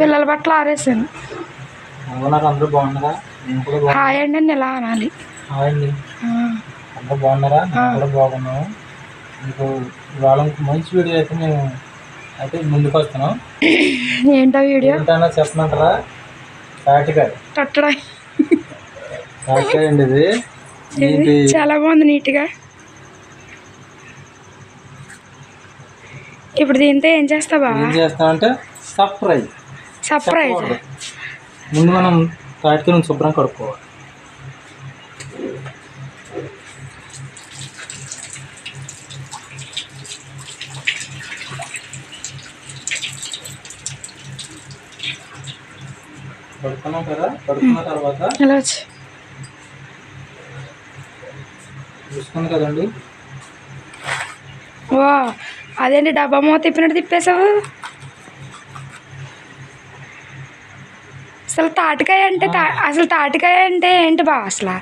పిల్లల బట్టలు ఆరేసాను. అందరూ బాగున్నారా? హాయ్ అండి అని ఇలా అనాలి హాయ్ అండి. ఆ, అందరూ బాగున్నారా? నేను కూడా బాగున్నాము మీకు ఇవాళ మంచి వీడియో అయితే మేము అయితే ముందుకు వస్తున్నాం. ఏంటో వీడియో? ఏంటన్నా చెప్పమంటారా తాటికాయ తట్టడా. తాటికాయ అండి ఇది. ఇది చాలా బాగుంది నీట్గా. ఇప్పుడు దీంతో ఏం చేస్తావా ఏం చేస్తామంటే సర్ప్రైజ్. సర్ప్రైజ్. ముందు మనం తాటికాయ నుంచి శుభ్రం కడుక్కోవాలి. కడుక్కున్నాం కదా? కడుక్కున్న తర్వాత ఇలా వచ్చి? చూసుకుంది కదండి. అదేంటి డబ్బా మూత తిప్పినట్టు తిప్పేసావు అసలు తాటికాయ అంటే తా అసలు తాటికాయ అంటే ఏంటి బా అసలు?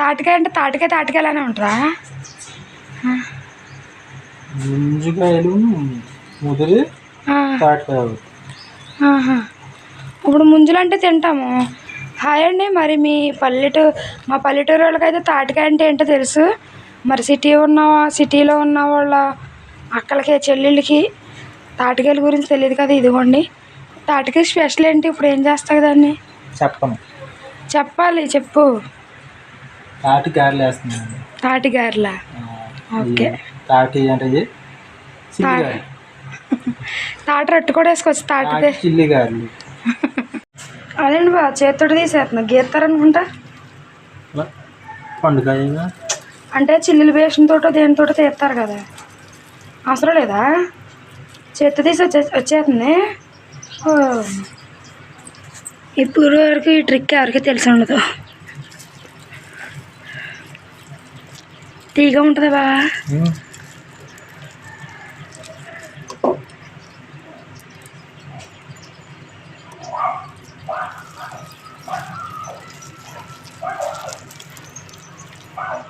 తాటికాయ అంటే తాటికాయ తాటికాయలానే ఉంటుందా? ముంజుకాయలు ముదిరి తాటికాయ. ఇప్పుడు ముంజులు అంటే తింటాము. హాయ్ అండి మరి మీ పల్లెటూ మా పల్లెటూరు వాళ్ళకైతే తాటికాయ అంటే ఏంటో తెలుసు? మరి సిటీ ఉన్న సిటీలో ఉన్న వాళ్ళ అక్కలకి చెల్లెళ్ళకి తాటికాయల గురించి తెలియదు కదా ఇదిగోండి. తాటికాయ స్పెషల్ ఏంటి? ఇప్పుడు ఏం చేస్తావు దాన్ని? చెప్పను. చెప్పాలి చెప్పు. తాటి గారెలు వేస్తున్నాను తాటి గారెలా ఓకే. తాటి అంటే తాటి రొట్టె కూడా వేసుకోవచ్చు తాటి చిల్లి గారెలు అదేంటి బా చేతుడు తీసేస్తున్నా గీస్తారనుకుంటా పండుగ అంటే చిల్లులు వేసిన తోటో దేనితోటో తీస్తారు కదా. అవసరం లేదా? చేతి తీసి వచ్చే వచ్చేస్తుంది. ఇప్పుడు వరకు ఈ ట్రిక్ ఎవరికి తెలిసి ఉండదు. తీగ ఉంటుంది బా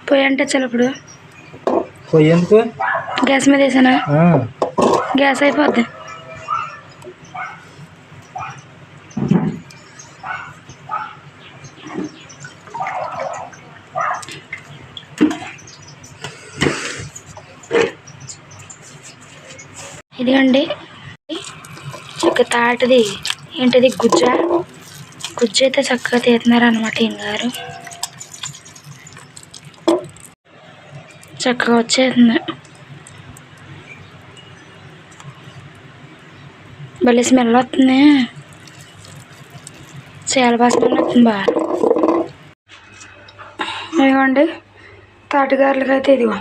పొయ్యి అంటే చాలు ఇప్పుడు. పోయేందుకు గ్యాస్ మీద వేసానా? గ్యాస్ అయిపోద్ది. ఇదిగండి ఒక తాటిది ఏంటిది గుజ్జ? గుజ్జ అయితే చక్కగా తీస్తున్నారు అనమాట ఈయన గారు. చక్కగా వచ్చేస్తుంది. భలే స్మెల్ వస్తుంది. చాలా బాగా స్మెల్ వస్తుంది బాగా ఇదిగోండి తాటిగారులకి అయితే ఇదిగో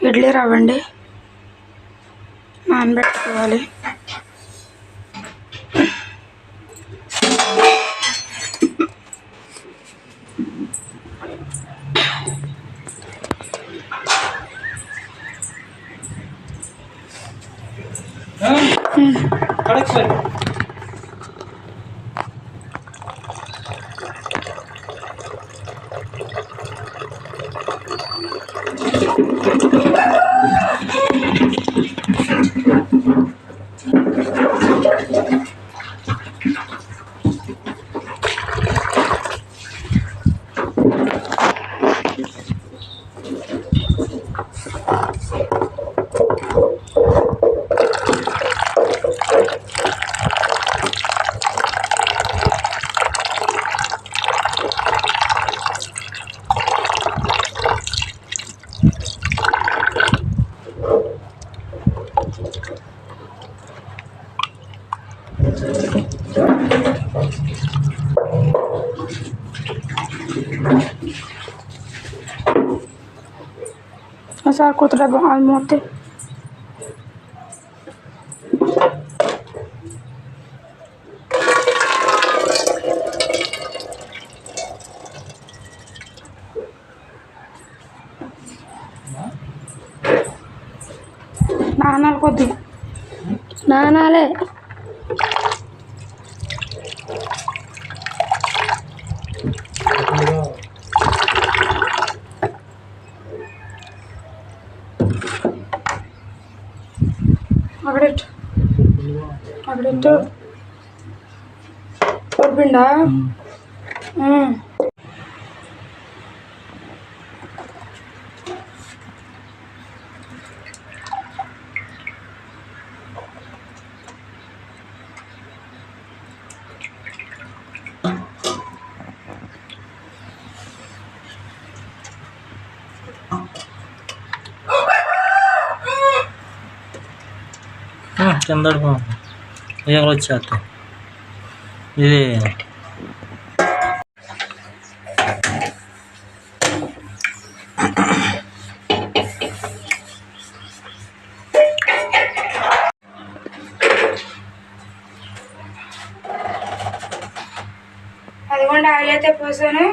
ఇడ్లీ రవ్వండి. నానబెట్టుకోవాలి సార్ కూతురు అది మూర్తి నానాలు కొద్ది నానాలే टमाटर और भिंडा हम्म। हाँ, चंदड़ को। కింద ఏం వచ్చేస్తాయి ఇది అదిగోండి ఆయిల్ అయితే పోసాను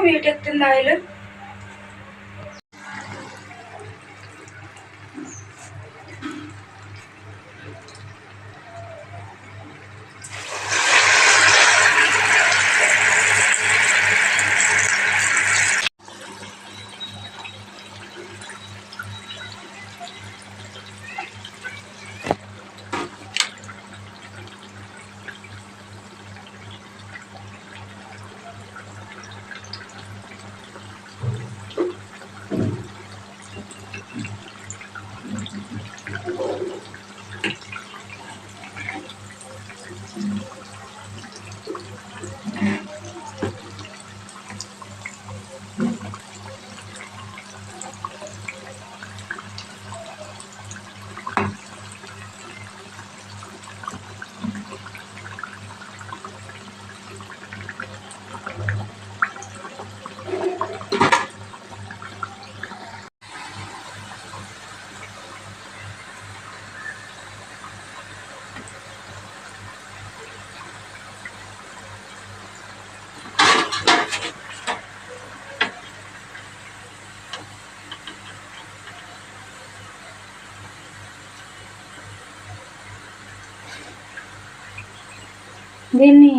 దీన్ని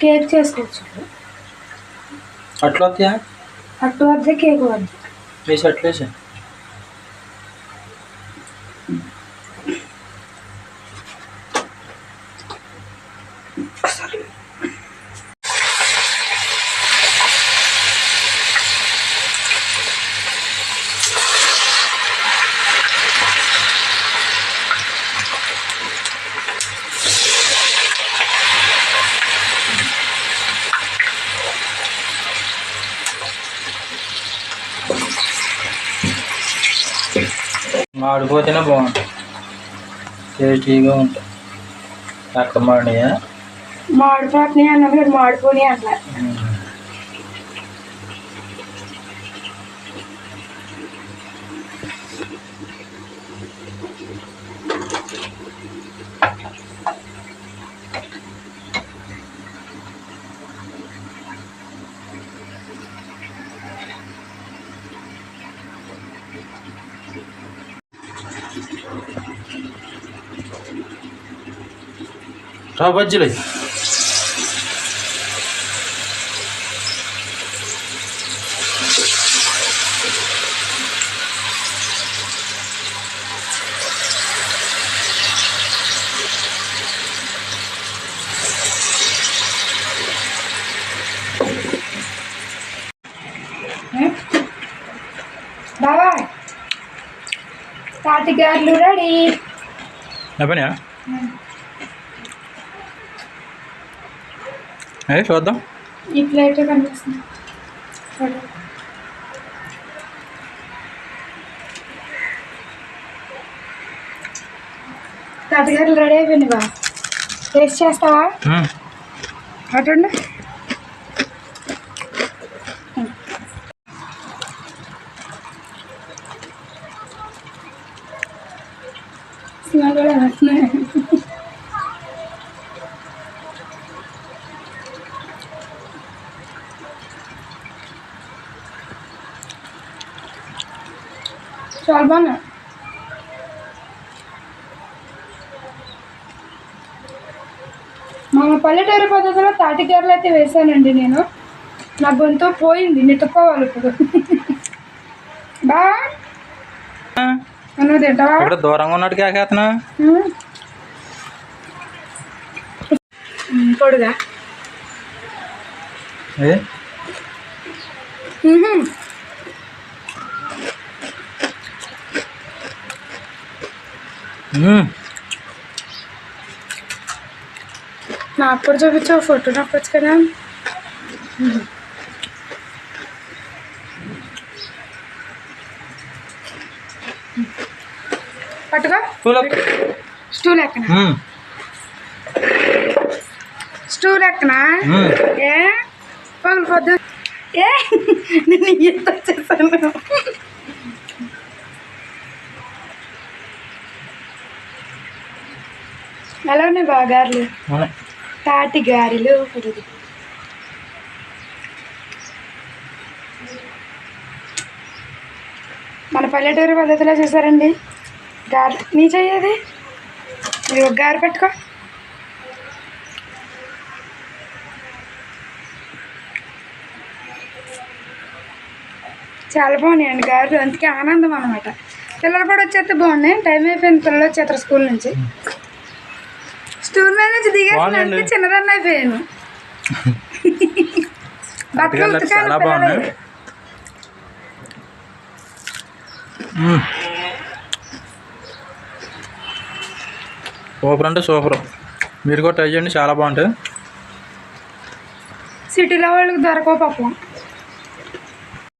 కేక్ చేసుకోవచ్చు. అట్లా వద్ద? కేక్ వద్ద? వేసి అట్లా మాడిపోతేనే బాగుంటుంది. టేస్టీగా ఉంటుంది. అక్కడ మాడియా మాడిపోతున్నాయి అన్నది కదా మాడిపోయి అట్లా రా బజ్జీలు బావా తాటిగారులు రెడీ అయిపోయినా అదే చూద్దాం. ఈ ప్లేట్ కనిపిస్తుంది. చూడు. తాతగారులు రెడీ అయిపోయింది బా. టేస్ట్ చేస్తావా. అటండి స్మెల్ కూడా వస్తున్నాయి. చాలా బాగున్నాయి మన పల్లెటూరు పద్ధతిలో తాటికాయలు అయితే వేసానండి నేను. నా గొంతు పోయింది నెట్టుకోవాలి ఇప్పుడు. బా! నువ్వు తింటావా? దూరంగా ఉన్నట్టు కాకేతనా పొడుగా. నాకు కూడా చూపించావు ఫోటో నొప్పొచ్చు కదా పట్టుకో చూలక్. స్టూల్ ఎక్కన. స్టూల్ ఎక్కన. ఏ పగులు పొద్దు ఏ నేను ఎంత వచ్చేసాను ఎలా ఉన్నాయి బాగా గారెలు అవును. తాటి గారెలు. మన పల్లెటూరు పద్ధతిలో చేశారండి. గారెలు నీ చెయ్యేది ఇది ఒక గారె పెట్టుకో. చాలా బాగున్నాయండి గారెలు. అందుకే ఆనందం అనమాట పిల్లలు కూడా వచ్చేస్తే బాగున్నాయి. టైం అయిపోయింది పిల్లలు వచ్చేస్తారు స్కూల్ నుంచి. స్టూల్ మీద నుంచి దిగేసి చిన్నదాన్ని అయిపోయాను. బట్టలు ఉతకాలి. సూపర్ అంటే సూపర్. మీరు కూడా ట్రై చేయండి చాలా బాగుంటుంది సిటీలో వాళ్ళకి దొరకవు పాపం.